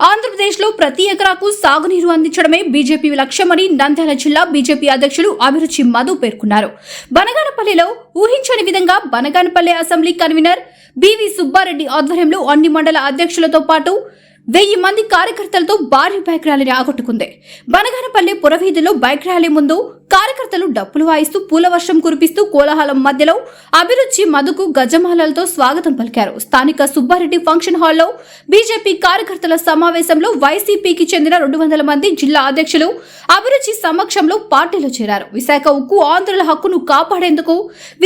ఆంధ్రప్రదేశ్లో ప్రతి ఎకరాకు సాగునీరు అందించడమే బీజేపీ లక్ష్యమని నంద్యాల జిల్లా బీజేపీ అధ్యక్షులు అభిరుచి మధు పేర్కొన్నారు. బనగానపల్లిలో ఊహించని విధంగా Banaganapalli assembly convener B V Subbareddy ఆధ్వర్యంలో అన్ని మండల అధ్యక్షులతో పాటు వెయ్యి మంది కార్యకర్తలతో భారీ బైక్ ర్యాలీని ఆకట్టుకుంది బనగానపల్లి పురవీధిలో బైక్ ర్యాలీ ముందు కార్యకర్తలు డప్పులు వాయిస్తూ పూల వర్షం కురిపిస్తూ కోలాహలం మధ్యలో అభిరుచి మధుకు గజమాలలతో స్వాగతం పలికారు. స్థానిక సుబ్బారెడ్డి ఫంక్షన్ హాల్లో బీజేపీ కార్యకర్తల సమావేశంలో వైసీపీకి చెందిన రెండు వందల మంది జిల్లా అధ్యక్షులు అభిరుచి సమక్షంలో పార్టీలో చేరారు. విశాఖ ఉక్కు ఆంధ్రుల హక్కును కాపాడేందుకు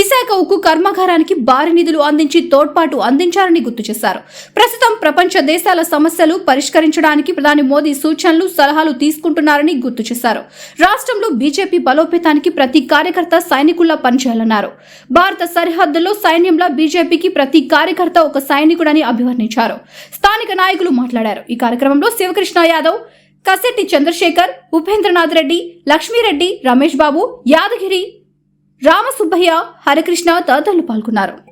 విశాఖ ఉక్కు కర్మాగారానికి భారీ నిధులు అందించి తోడ్పాటు అందించారని గుర్తు చేశారు. ప్రస్తుతం ప్రపంచ దేశాల సమస్యలు పరిష్కరించడానికి ప్రధాని మోదీ సూచనలు సలహాలు తీసుకుంటున్నారని గుర్తు చేశారు. రాష్ట్రంలో బీజేపీ బలోపేతానికి ప్రతి కార్యకర్త సైనికుల్లా పనిచేయాలన్నారు. భారత సరిహద్దుల్లో సైన్యంలో బీజేపీకి ప్రతి కార్యకర్త ఒక సైనికుడని అభివర్ణించారు. స్థానిక నాయకులు మాట్లాడారు. ఈ కార్యక్రమంలో శివకృష్ణ యాదవ్ కసెట్టి చంద్రశేఖర్ ఉపేంద్రనాథ్ రెడ్డి లక్ష్మీరెడ్డి రమేష్ బాబు యాదగిరి రామసుబ్బయ్య హరికృష్ణ తదితరులు పాల్గొన్నారు.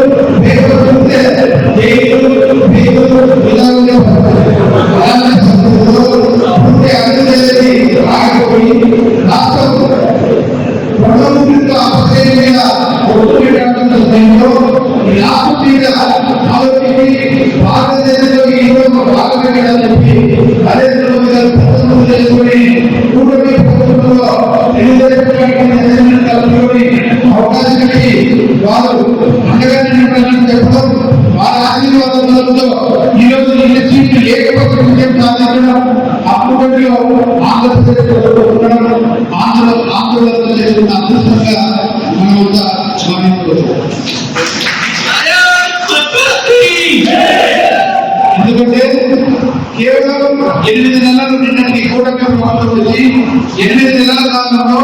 రాష్ట్రం ఎనిమిది నెలలు నిన్నటికి కూటమి ప్రభుత్వం వచ్చి ఎనిమిది నెలల కాలంలో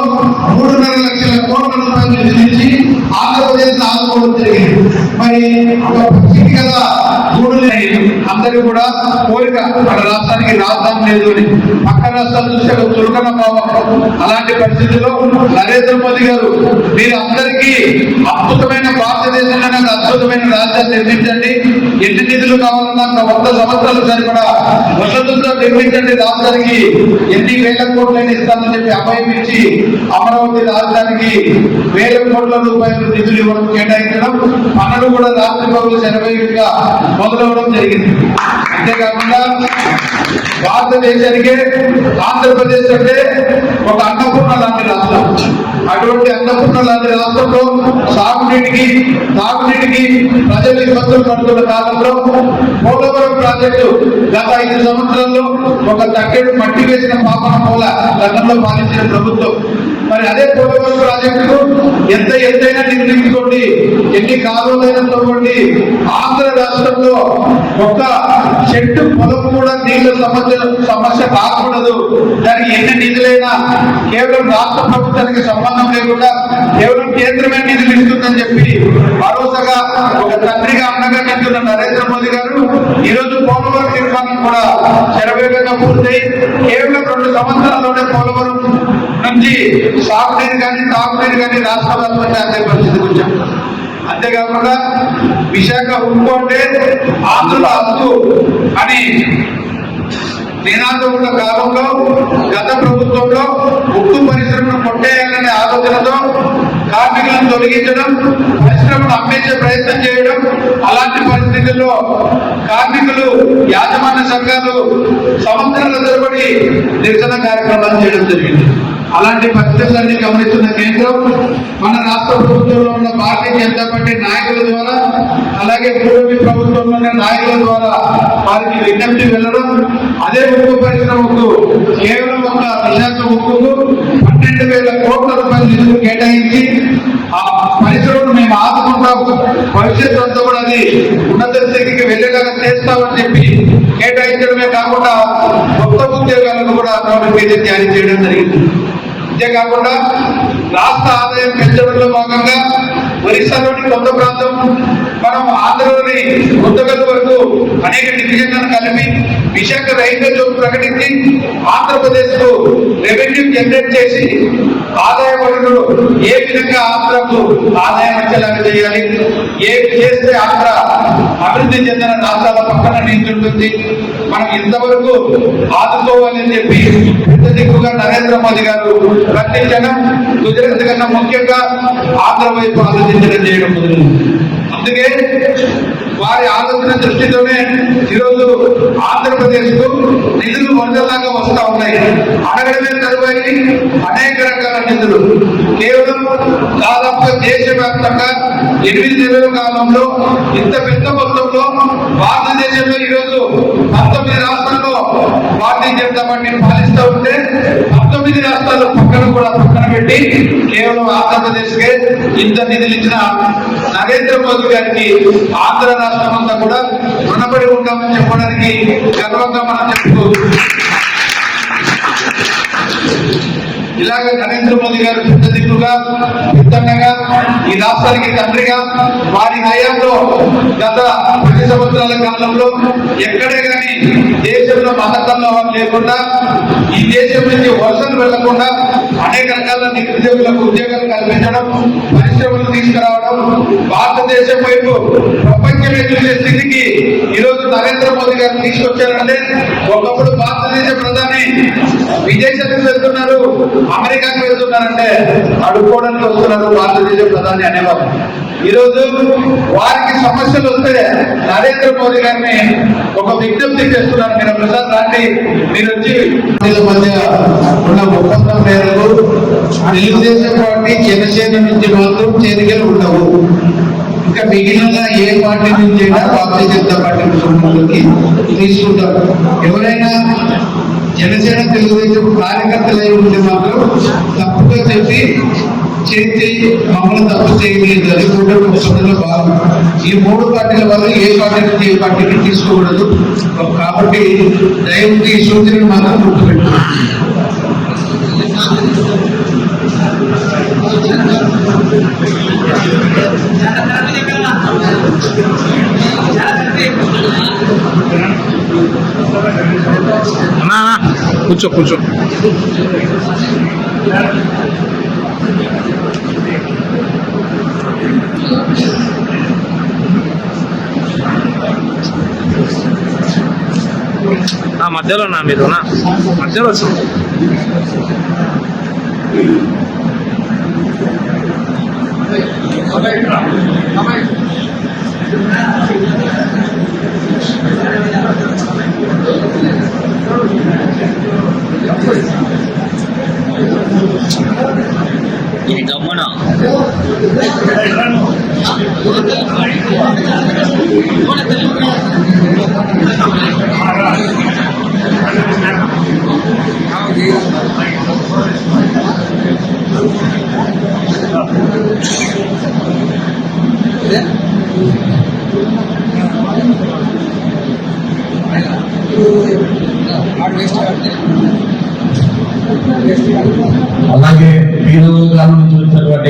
మూడున్నర లక్షల కోట్ల రూపాయలు విధించి ఆంధ్రప్రదేశ్ ఆదుకోవడం జరిగింది. మరి ఒక పక్షికి కదా గూడు అందరూ కూడా కోరిక మన రాష్ట్రానికి రాజధాని లేదు అని. పక్క రాష్ట్రాలు చూస్తే ఒక చురుకన భావం. అలాంటి పరిస్థితుల్లో నరేంద్ర మోదీ గారు మీరు అందరికీ అద్భుతమైన భారతదేశంలోనే అద్భుతమైన రాజ్యాన్ని నిర్మించండి. ఎన్ని నిధులు కావాలన్నా వంద సంవత్సరాలు సరిపడా వసతులతో నిర్మించండి రాష్ట్రానికి ఎన్ని వేల కోట్లైన ఇస్తానని చెప్పి అభయం ఇచ్చి అమరావతి రాజధానికి వేల కోట్ల రూపాయలు నిధులు ఇవ్వడం కేటాయించడం పనులు కూడా రాత్రి పనులు శరవేగంగా మొదలవడం జరిగింది. అంతేకాకుండా భారతదేశానికే ఆంధ్రప్రదేశ్ అంటే ఒక అన్నపూర్ణ లాంటి రాష్ట్రం అటువంటి అన్నపూర్ణ లాంటి రాష్ట్రంలో సాగునీటికి తాగునీటికి ప్రజలు ఇబ్బందులు పడుతున్న కాలంలో పోలవరం ప్రాజెక్టు గత ఐదు సంవత్సరాల్లో ఒక తగ్గడు మట్టి వేసిన పాపన పోల గతంలో పాలించిన ప్రభుత్వం. మరి అదే పోలవరం ప్రాజెక్టుకు ఎంత ఎత్తైనా నిర్మించుకోండి ఎన్ని కాలువలైనా తవ్వండి. ఆంధ్ర రాష్ట్రంలో ఒక్క చెట్టు పొలం కూడా నీళ్ళ సమస్య సమస్య రాకూడదు. దానికి ఎన్ని నిధులైనా కేవలం రాష్ట్ర ప్రభుత్వానికి సంబంధం లేకుండా కేవలం కేంద్రమే నిధులు ఇస్తుందని చెప్పి భరోసాగా ఒక తండ్రిగా అండగా నింటున్న నరేంద్ర మోదీ గారు ఈరోజు పోలవరం నిర్మాణం కూడా శరవేగంగా పూర్తయి కేవలం రెండు సంవత్సరాల్లోనే పోలవరం మంచి సాఫ్ట్వేర్ కానీ సాఫ్ట్వేర్ కానీ రాష్ట్ర వ్యాప్తంగా అందే పరిస్థితి వచ్చాం అంతేకాకుండా విశాఖ ఉక్కు అంటే ఆంధ్రుల హక్కు అని నినాదం ఉన్న కాలంలో గత ప్రభుత్వంలో ఉక్కు పరిశ్రమను కొట్టేయాలనే ఆలోచనతో కార్మికులను తొలగించడం పరిశ్రమను అమ్మేసే ప్రయత్నం చేయడం అలాంటి పరిస్థితుల్లో కార్మికులు యాజమాన్య సంఘాలు సంవత్సరాల తరబడి నిరసన కార్యక్రమాలు చేయడం జరిగింది. అలాంటి పరిస్థితులన్నీ గమనిస్తున్న కేంద్రం మన రాష్ట్ర ప్రభుత్వంలో ఉన్న భారతీయ జనతా పార్టీ నాయకుల ద్వారా అలాగే పూర్వీ ప్రభుత్వంలో ఉన్న నాయకుల ద్వారా వారికి విజ్ఞప్తి వెళ్ళడం అదే ఉక్కు పరిశ్రమకు కేవలం ఒక విశాఖ ఉక్కుకు పన్నెండు వేల కోట్ల రూపాయల నిధులు కేటాయించి ఆ పరిశ్రమను మేము ఆదుకుంటాం భవిష్యత్తు అంతా కూడా అది ఉన్నత స్థితికి వెళ్ళేలాగా చేస్తామని చెప్పి కేటాయించడమే కాకుండా మొత్తం ఉద్యోగాలను కూడా నోటిఫికేషన్ చేయడం జరిగింది. అంతేకాకుండా రాష్ట్ర ఆదాయం పెంచడంలో భాగంగా ఒరిస్సాలోని కొత్త ప్రాంతం మనం ఆంధ్రలోని కొత్తగల్ వరకు అనేక డివిజన్లను కలిపి విశాఖ రైల్వే జోన్ ప్రకటించి ఆంధ్రప్రదేశ్కు రెవెన్యూ జనరేట్ చేసి ఆదాయ వనరులు ఏ విధంగా ఆంధ్రకు ఆదాయం వచ్చేలాగా చేయాలి ఏ చేస్తే ఆంధ్ర అభివృద్ధి చెందిన రాష్ట్రాల పక్కన నిలిచి ఉంటుంది మనం ఇంతవరకు ఆదుకోవాలని చెప్పి పెద్ద దిక్కుగా నరేంద్ర మోదీ గారు ప్రకటించడం గుజరాత్ కన్నా ముఖ్యంగా ఆంధ్ర వైపు ఆలోచించడం చేయడం అందుకే వారి ఆలోచన దృష్టితోనే ఈరోజు ఆంధ్రప్రదేశ్కు నిధులు వరదలాగా వస్తా ఉన్నాయి. అడగడమే తరువాయి అనేక రకాల నిధులు. కేవలం దాదాపు దేశవ్యాప్తంగా ఎనిమిది నెలల కాలంలో ఇంత పెద్ద మొత్తంలో భారతదేశంలో ఈరోజు పంతొమ్మిది రాష్ట్రాల్లో భారతీయ జనతా పార్టీని పాలిస్తూ ఉంటే పంతొమ్మిది రాష్ట్రాల్లో పక్కన కూడా పక్కన పెట్టి కేవలం ఆంధ్రప్రదేశ్ కే ఇంత నిధులు ఇచ్చిన నరేంద్ర మోదీ గారికి ఆంధ్ర రాష్ట్రం అంతా కూడా రుణపడి ఉంటామని చెప్పడానికి గర్వంగా మనం చెప్పుకోవచ్చు. ఇలాగ నరేంద్ర మోదీ గారు పెద్ద దిక్కుగా పెద్దన్నగా ఈ రాష్ట్రానికి తండ్రిగా వారి హయాంలో గత పది సంవత్సరాల కాలంలో ఎక్కడే కానీ దేశంలో మతకల్లో లేకుండా ఈ దేశం నుంచి వలసలు వెళ్ళకుండా అనేక రకాల నిరుద్యోగులకు ఉద్యోగాలు కల్పించడం పరిశ్రమలు తీసుకురావడం భారతదేశం వైపు ప్రపంచమే చూసే స్థితికి ఈరోజు నరేంద్ర మోదీ గారు తీసుకొచ్చారంటే ఒకప్పుడు భారత విదేశాలకు వెళ్తున్నారు అమెరికాకు వెళ్తున్నారంటే అడుక్కోవడానికి వస్తున్నారు భారతదేశ ప్రధాని అనేవారు. ఈరోజు వారికి సమస్యలు వస్తే నరేంద్ర మోదీ గారిని ఒక విజ్ఞప్తి చేస్తున్నారు. మీరు ప్రసాద్ రాండి మీరు వచ్చి మధ్య ఉన్న ఒప్పందం మేరకు తెలుగుదేశం పార్టీ జనసేన నుంచి మాత్రం చేరికలు ఉండవు. ఇంకా మిగిలిన ఏ పార్టీ నుంచి అయినా భారతీయ జనతా పార్టీ కుటుంబంలోకి తీసుకుంటారు. ఎవరైనా జనసేన తెలుగుదేశం కార్యకర్తలై ఉంటే మాత్రం తప్పుగా చెప్పి చేతి మమ్మల్ని తప్పు చేయలేదు. అది కూడా ఒప్పందంలో భాగం. ఈ మూడు పార్టీల వల్ల ఏ పార్టీ నుంచి ఏ పార్టీకి తీసుకోకూడదు. కాబట్టి దయవుతి ఈ సూచనను మాత్రం గుర్తుపెట్టుకోండి అన్నా కూర్చో కూర్చో ఆ మధ్యలో నా మీరు నా మధ్యలో వచ్చి Calma aí, calma aí.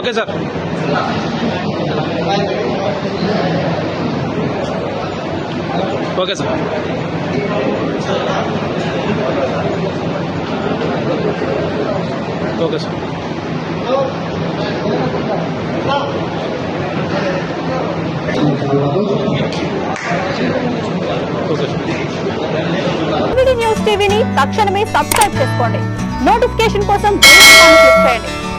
Okay sir. Okay sir. Okay sir. News టీవీని తక్షణమే సబ్స్క్రైబ్ చేసుకోండి. నోటిఫికేషన్ కోసం క్లిక్ చేయండి.